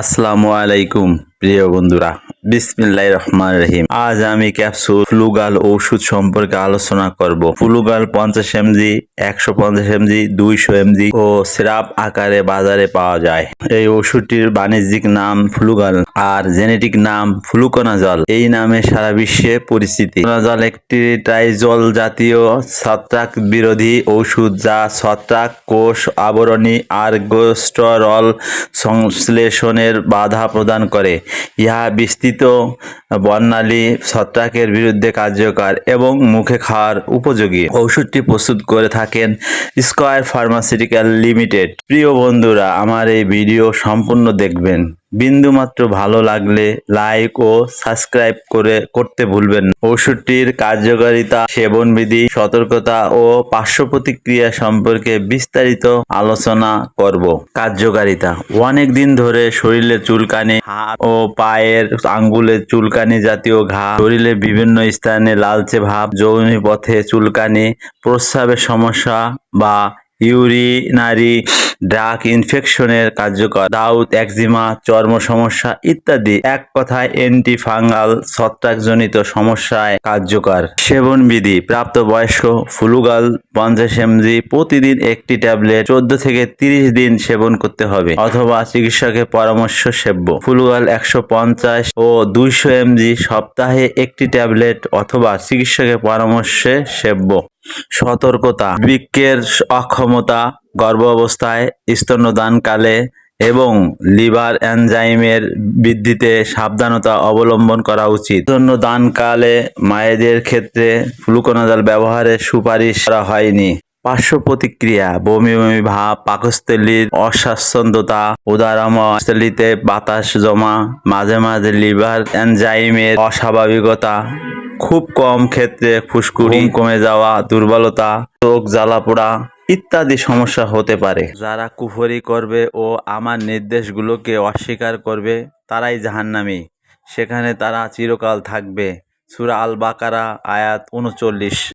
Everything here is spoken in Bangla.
আসসালামু আলাইকুম প্রিয় বন্ধুরা। বিসমিল্লাহ রহমান রহিম। আজ আমি ক্যাপসুল ফ্লুগাল ঔষধ সম্পর্কে আলোচনা করব। ফ্লুগাল পঞ্চাশ এমজি, একশো পঞ্চাশ এমজি, দুইশো এমজি ও সিরাপ আকারে বাজারে পাওয়া যায়। এই ওষুধটির বাণিজ্যিক নাম ফ্লুগাল আর জেনেটিক নাম ফ্লুকোনাজল। এই নামে সারা বিশ্বে পরিচিতি। ফ্লুকোনাজল একটি ট্রাইজল জাতীয় ছত্রাক বিরোধী ওষুধ যা ছত্রাক, কোষ, আবরণী আর গোস্টরল সংশ্লেষণের বাধা প্রদান করে। ইহা বিস্তৃত বর্ণালী, ছত্রাকের বিরুদ্ধে কার্যকর এবং মুখে খাওয়ার উপযোগী ঔষধটি প্রস্তুত করে থাকেন স্কয়ার ফার্মাসিউটিক্যাল লিমিটেড। প্রিয় বন্ধুরা, আমার এই ভিডিও সম্পূর্ণ দেখবেন। বিন্দুমাত্র ভালো লাগলে লাইক ও সাবস্ক্রাইব করে করতে ভুলবেন। ওষুধটির কার্যকারিতা, সেবনবিধি, সতর্কতা ও পার্শ্ব প্রতিক্রিয়া সম্পর্কে বিস্তারিত আলোচনা করব কার্যকারিতা অনেক দিন ধরে শরীরে চুলকানি, হাত ও পায়ের আঙ্গুলের চুলকানি জাতীয় ঘা শরীরের বিভিন্ন স্থানে লালচে ভাব যৌনি পথে চুলকানি, প্রস্রাবের সমস্যা বা ইউরিনারি ড্রাগ ইনফেকশনের কার্যকর, দাউদ, একজিমা চর্ম সমস্যা ইত্যাদি। এক কথায় অ্যান্টি ফাঙ্গাল ছত্রাকজনিত সমস্যায় কার্যকর। সেবন বিধি প্রাপ্তবয়স্ক, ফুলুগাল পঞ্চাশ এমজি প্রতিদিন একটি ট্যাবলেট চোদ্দ থেকে তিরিশ দিন সেবন করতে হবে অথবা চিকিৎসকের পরামর্শ সেব্য। ফুলুগাল একশো পঞ্চাশ ও দুইশো এমজি সপ্তাহে একটি ট্যাবলেট অথবা চিকিৎসকের পরামর্শে সেব্য। সতর্কতা বৃক্কের অক্ষমতা গর্ভাবস্থায় স্তন্যদানকালে এবং লিভার এনজাইমের বৃদ্ধিতে সাবধানতা অবলম্বন করা উচিত। স্তন্যদানকালে মায়েদের ক্ষেত্রে ফ্লুকোনাজাল ব্যবহারের সুপারিশ করা হয়নি। পার্শ্ব প্রতিক্রিয়া, বমি বমি, ভাব, পাকস্থলীর অস্বাচ্ছন্দ্যতা উদারমস্থলিতে বাতাস জমা, মাঝে মাঝে লিভার এনজাইমের অস্বাভাবিকতা খুব কম ক্ষেত্রে ফুসকুড়ি কমে যাওয়া দুর্বলতা চোখ জ্বালা পোড়া ইত্যাদি সমস্যা হতে পারে। যারা কুফরি করবে ও আমার নির্দেশগুলোকে অস্বীকার করবে তারাই জাহান্নামি। সেখানে তারা চিরকাল থাকবে। সুরা আল বাকারা আয়াত উনচল্লিশ।